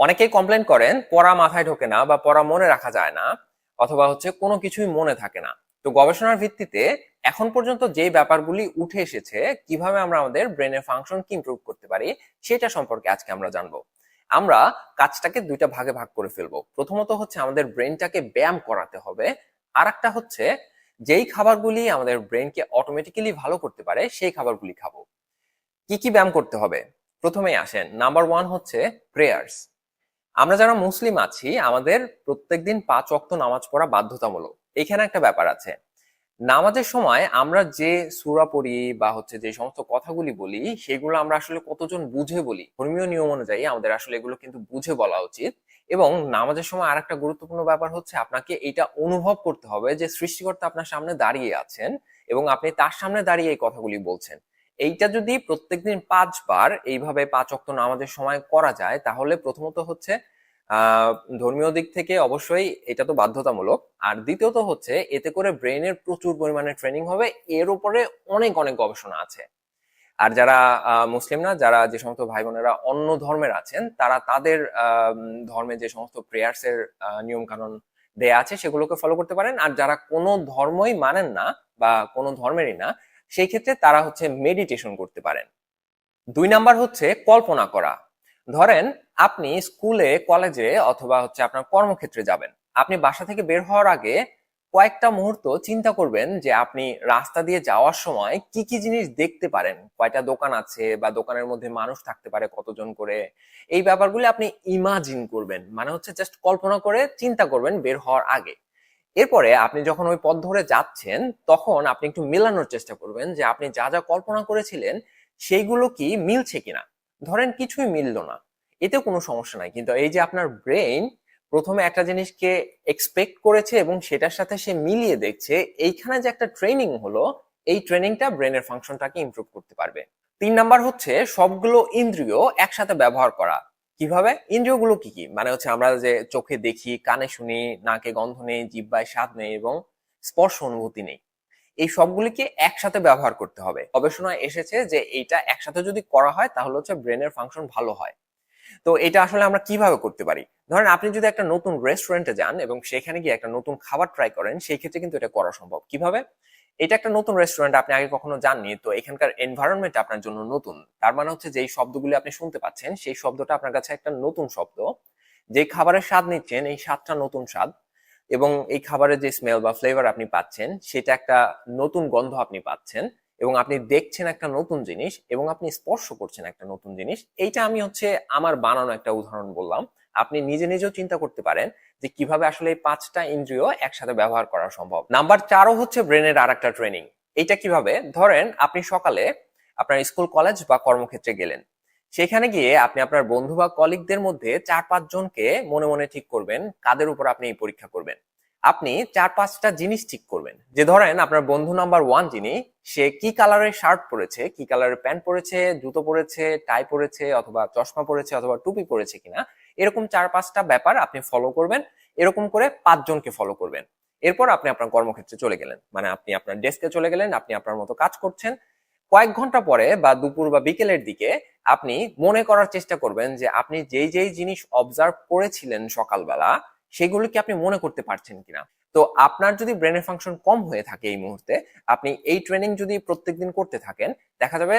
অনেকেই কমপ্লেন করেন, পড়া মাথায় ঢোকে না বা পড়া মনে রাখা যায় না অথবা হচ্ছে কোনো কিছুই মনে থাকে না। তো গবেষণার ভিত্তিতে এখন পর্যন্ত যে ব্যাপারগুলি উঠে এসেছে, কীভাবে আমরা আমাদের ব্রেনের ফাংশনকে ইমপ্রুভ করতে পারি, সেটা সম্পর্কে আজকে আমরা জানব। আমরা কাজটাকে দুইটা ভাগে ভাগ করে ফেলব। প্রথমত হচ্ছে আমাদের ব্রেনটাকে ব্যায়াম করাতে হবে। আর একটা হচ্ছে যেই খাবারগুলি আমাদের ব্রেনকে অটোমেটিক্যালি ভালো করতে পারে, সেই খাবারগুলি খাব। কি কি ব্যায়াম করতে হবে? প্রথমেই আসেন। নাম্বার ওয়ান হচ্ছে প্রেয়ার্স আমরা যারা মুসলিম আছি, আমাদের প্রত্যেকদিন পাঁচ অক্ত নামাজ পড়া বাধ্যতামূলক। এখানে একটা ব্যাপার আছে। নামাজের সময় আমরা যে সূরা পড়ি বা হচ্ছে যে সমস্ত কথাগুলি বলি, সেগুলো আমরা আসলে কতজন বুঝে বলি, ধর্মীয় নিয়ম অনুযায়ী আমাদের আসলে এগুলো কিন্তু বুঝে বলা উচিত। এবং নামাজের সময় আর একটা গুরুত্বপূর্ণ ব্যাপার হচ্ছে আপনাকে এটা অনুভব করতে হবে যে সৃষ্টিকর্তা আপনার সামনে দাঁড়িয়ে আছেন এবং আপনি তার সামনে দাঁড়িয়ে এই কথাগুলি বলছেন। এইটা যদি প্রত্যেকদিন পাঁচবার এইভাবে পাঁচ অক্ত নামাজের সময় করা যায়, তাহলে প্রথমত হচ্ছে ধর্মীয় দিক থেকে অবশ্যই এটা তো বাধ্যতামূলক। আর দ্বিতীয়ত হচ্ছে, এতে করে ব্রেনের প্রচুর পরিমাণে ট্রেনিং হবে। এর উপরে অনেক অনেক গবেষণা আছে। আর যারা মুসলিম না, যারা যে সমস্ত ভাই বোনেরা অন্য ধর্মের আছেন, তারা তাদের ধর্মে যে সমস্ত প্রেয়ার্স এর নিয়ম কানুন দেয়া আছে, সেগুলোকে ফলো করতে পারেন। আর যারা কোনো ধর্মই মানেন না বা কোনো ধর্মেরই না সেই ক্ষেত্রে তারা হচ্ছে মেডিটেশন করতে পারেন। দুই নাম্বার হচ্ছে কল্পনা করা। ধরেন আপনি স্কুলে কলেজে অথবা হচ্ছে আপনার কর্মক্ষেত্রে যাবেন। আপনি বাসা থেকে বের হওয়ার আগে কয়েকটা মুহূর্ত চিন্তা করবেন যে আপনি রাস্তা দিয়ে যাওয়ার সময় কি কি জিনিস দেখতে পারেন? কয়টা দোকান আছে বা দোকানের মধ্যে মানুষ থাকতে পারে কতজন করে? এই ব্যাপারগুলি আপনি ইমাজিন করবেন। মানে হচ্ছে জাস্ট কল্পনা করে চিন্তা করবেন বের হওয়ার আগে। এরপরে আপনি যখন ওই পথ ধরে যাচ্ছেন, তখন আপনি একটু মেলানোর চেষ্টা করবেন যে আপনি যা যা কল্পনা করেছিলেন, সেইগুলো কি মিলছে কিনা? ধরেন কিছুই মিললো না। এতেও কোনো সমস্যা নাই। কিন্তু এই যে আপনার ব্রেইন প্রথমে একটা জিনিসকে এক্সপেক্ট করেছে এবং সেটার সাথে সে মিলিয়ে দেখছে, এইখানে যে একটা ট্রেনিং হলো, এই ট্রেনিংটা ব্রেনের ফাংশনটাকে ইমপ্রুভ করতে পারবে। তিন নাম্বার হচ্ছে সবগুলো ইন্দ্রিয় একসাথে ব্যবহার করা। কীভাবে? ইন্দ্রিয়গুলো কি কি? মানে হচ্ছে আমরা যে চোখে দেখি, কানে শুনি, নাকে গন্ধ নেই, জিব্বায় স্বাদ নেই এবং স্পর্শ অনুভূতি নেই। এই সবগুলিকে একসাথে ব্যবহার করতে হবে। গবেষণায় এসেছে যে এইটা একসাথে যদি করা হয়, তাহলে হচ্ছে ব্রেনের ফাংশন ভালো হয়। তো এটা আসলে আমরা কীভাবে করতে পারি? ধরেন আপনি যদি একটা নতুন রেস্টুরেন্টে যান এবং সেখানে গিয়ে একটা নতুন খাবার ট্রাই করেন, সেই ক্ষেত্রে কিন্তু এটা করা সম্ভব। কীভাবে? এটা একটা নতুন রেস্টুরেন্ট আপনি আগে কখনো যাননি, তো এখানকার এনভায়রনমেন্ট আপনার জন্য নতুন। তার মানে হচ্ছে যেই শব্দগুলি আপনি শুনতে পাচ্ছেন, সেই শব্দটা আপনার কাছে একটা নতুন শব্দ। যে খাবারের স্বাদ নিচ্ছেন, এই স্বাদটা নতুন স্বাদ এবং এই খাবারের যে স্মেল বা ফ্লেভার আপনি পাচ্ছেন, সেটা একটা নতুন গন্ধ আপনি পাচ্ছেন এবং আপনি দেখছেন একটা নতুন জিনিস এবং আপনি স্পর্শ করছেন একটা নতুন জিনিস। এইটা আমি হচ্ছে আমার বানানো একটা উদাহরণ বললাম। আপনি নিজে নিজেও চিন্তা করতে পারেন যে কীভাবে আসলে এই পাঁচটা ইন্দ্রিয় একসাথে ব্যবহার করা সম্ভব। নাম্বার চারও হচ্ছে ব্রেনের আর একটা ট্রেনিং এইটা কীভাবে? ধরেন আপনি সকালে আপনার স্কুল, কলেজ বা কর্মক্ষেত্রে গেলেন। সেখানে গিয়ে আপনি আপনার বন্ধু বা কলিগদের মধ্যে চার পাঁচ জনকে মনে মনে ঠিক করবেন, কাদের উপর আপনি এই পরীক্ষা করবেন। আপনি চার পাঁচটা জিনিস ঠিক করবেন। যে ধরেন আপনার বন্ধু নাম্বার ওয়ান যিনি, সে কি কালারের শার্ট পরেছে, কি কালারের প্যান্ট পরেছে, জুতো পরেছে টাই পরেছে, অথবা চশমা পরেছে, অথবা টুপি পরেছে কিনা এরকম চার, পাঁচটা ব্যাপার আপনি ফলো করবেন, এরকম করে পাঁচজনকে ফলো করবেন। এরপর আপনি আপনার কর্মক্ষেত্রে চলে গেলেন। মানে আপনি আপনার ডেস্কে চলে গেলেন, আপনি আপনার মতো কাজ করছেন। কয়েক ঘণ্টা পরে বা দুপুর বা বিকেলের দিকে আপনি মনে করার চেষ্টা করবেন যে আপনি যেই যেই জিনিস অবজার্ভ করেছিলেন সকালবেলা, সেগুলো কি আপনি মনে করতে পারছেন কিনা? তো আপনার যদি ব্রেনের ফাংশন কম হয়ে থাকে এই মুহূর্তে, আপনি এই ট্রেনিং যদি প্রত্যেকদিন করতে থাকেন, দেখা যাবে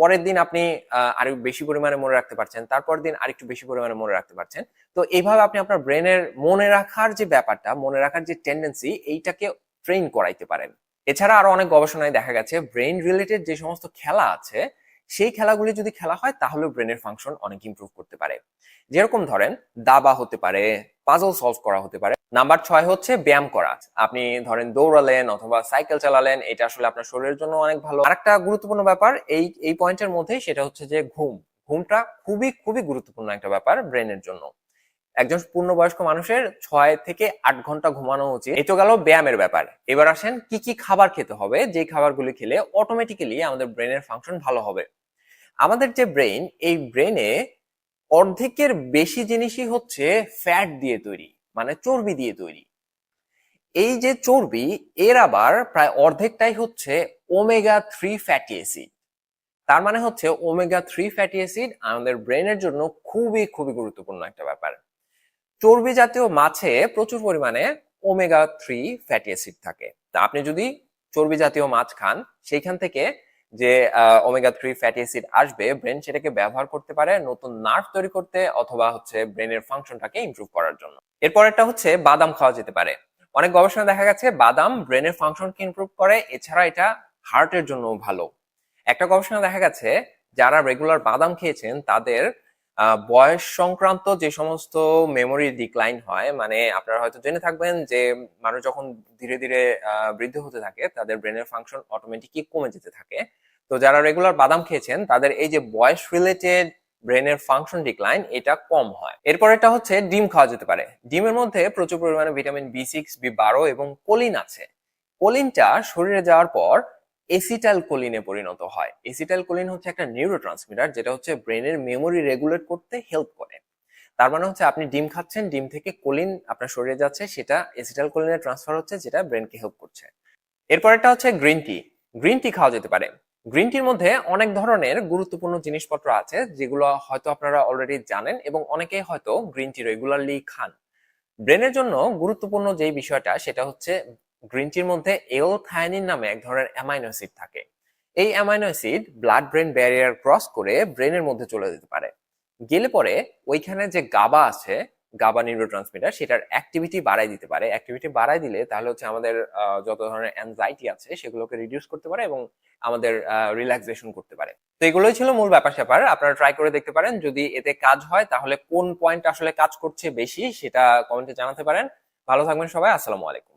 পরের দিন আপনি আহ, আরও বেশি পরিমাণে মনে রাখতে পারছেন তারপর দিন আরেকটু বেশি পরিমাণে মনে রাখতে পারছেন। তো এইভাবে আপনি আপনার ব্রেনের মনে রাখার যে ব্যাপারটা মনে রাখার যে টেন্ডেন্সি এইটাকে ট্রেন করাইতে পারেন। এছাড়া আরও অনেক গবেষণায় দেখা গেছে ব্রেন রিলেটেড যে সমস্ত খেলা আছে সেই খেলাগুলি যদি খেলা হয় তাহলে ব্রেনের ফাংশন অনেক ইমপ্রুভ করতে পারে। যেরকম ধরেন দাবা হতে পারে পাজল সলভ করা হতে পারে। নাম্বার ছয় হচ্ছে ব্যায়াম করা। আপনি ধরেন দৌড়ালেন অথবা সাইকেল চালালেন, এটা আসলে আপনার শরীরের জন্য অনেক ভালো। আরেকটা গুরুত্বপূর্ণ ব্যাপার, এই এই পয়েন্টের মধ্যে সেটা হচ্ছে যে ঘুম। ঘুমটা খুবই খুবই গুরুত্বপূর্ণ একটা ব্যাপার ব্রেনের জন্য। একজন পূর্ণবয়স্ক মানুষের ছয় থেকে আট ঘণ্টা ঘুমানো উচিত। তো গেল ব্যায়ামের ব্যাপার। এবার আসেন, কি কি খাবার খেতে হবে? যে খাবারগুলি খেলে অটোমেটিক্যালি আমাদের ব্রেনের ফাংশন ভালো হবে। আমাদের যে ব্রেন এই ব্রেনে অর্ধেকের বেশি জিনিসই হচ্ছে ফ্যাট দিয়ে তৈরি মানে চর্বি দিয়ে তৈরি। এই যে চর্বি, এর আবার প্রায় অর্ধেকটাই হচ্ছে ওমেগা থ্রি ফ্যাটি অ্যাসিড তার মানে হচ্ছে ওমেগা থ্রি ফ্যাটি অ্যাসিড আমাদের ব্রেনের জন্য খুবই খুবই গুরুত্বপূর্ণ একটা ব্যাপার। চর্বি জাতীয় মাছে প্রচুর পরিমাণে ওমেগা থ্রি ফ্যাটি অ্যাসিড থাকে। তা আপনি যদি চর্বি জাতীয় মাছ খান, সেইখান থেকে যে ওমেগা থ্রি ফ্যাটি অ্যাসিড আসবে ব্রেন সেটাকে ব্যবহার করতে পারে নতুন নার্ভ তৈরি করতে অথবা হচ্ছে ব্রেনের ফাংশনটাকে ইমপ্রুভ করার জন্য। এরপর এরপরেরটা হচ্ছে বাদাম খাওয়া যেতে পারে। অনেক গবেষণা দেখা গেছে বাদাম ব্রেনের ফাংশনকে ইমপ্রুভ করে, এছাড়া এটা হার্টের জন্য ভালো। একটা গবেষণা দেখা গেছে, যারা রেগুলার বাদাম খেয়েছেন, তাদের বয়স সংক্রান্ত যে সমস্ত মেমোরি ডিক্লাইন হয় মানে আপনারা হয়তো জেনে থাকবেন যে মানুষ যখন ধীরে ধীরে বৃদ্ধ হতে থাকে, তাদের ব্রেনের ফাংশন অটোমেটিকই কমে যেতে থাকে। তো যারা রেগুলার বাদাম খেয়েছেন, তাদের এই যে বয়স রিলেটেড ব্রেনের ফাংশন ডিক্লাইন এটা কম হয়। এরপর এটা হচ্ছে ডিম খাওয়া যেতে পারে। ডিমের মধ্যে প্রচুর পরিমাণে ভিটামিন বি সিক্স বি বারো এবং কোলিন আছে। কোলিনটা শরীরে যাওয়ার পর এসিটাইল কোলিনে পরিণত হয়। এসিটাইল কোলিন হচ্ছে একটা নিউরো ট্রান্সমিটার যেটা হচ্ছে ব্রেনের মেমোরি রেগুলেট করতে হেল্প করে। তার মানে হচ্ছে আপনি ডিম খাচ্ছেন, ডিম থেকে কোলিন আপনার শরীরে যাচ্ছে, সেটা এসিটাইল কোলিনে ট্রান্সফার হচ্ছে, যেটা ব্রেনকে হেল্প করছে। এরপর একটা হচ্ছে গ্রিন টি গ্রিন টি খাওয়া যেতে পারে। গ্রিন টির মধ্যে অনেক ধরনের গুরুত্বপূর্ণ জিনিসপত্র আছে, যেগুলো হয়তো আপনারা অলরেডি জানেন এবং অনেকেই হয়তো গ্রিন টি রেগুলারলি খান। ব্রেনের জন্য গুরুত্বপূর্ণ যে বিষয়টা, সেটা হচ্ছে গ্রিন মধ্যে এল থায়ানিন নামে এক ধরনের অ্যামাইনো অ্যাসিড থাকে। এই amino acid blood brain barrier cross করে ব্রেনের মধ্যে চলে যেতে পারে। গেলে পরে ওইখানে যে গাবা আছে, গাবা নিউরো ট্রান্সমিটার সেটার অ্যাক্টিভিটি বাড়াই দিতে পারে। অ্যাক্টিভিটি বাড়াই দিলে তাহলে হচ্ছে আমাদের যত ধরনের অ্যাংজাইটি আছে, সেগুলোকে রিডিউস করতে পারে এবং আমাদের রিল্যাক্সেশন করতে পারে। তো এগুলোই ছিল মূল ব্যাপার স্যাপার। আপনারা ট্রাই করে দেখতে পারেন। যদি এতে কাজ হয়, তাহলে কোন পয়েন্ট আসলে কাজ করছে বেশি, সেটা কমেন্টে জানাতে পারেন। ভালো থাকবেন সবাই। আসসালামু আলাইকুম।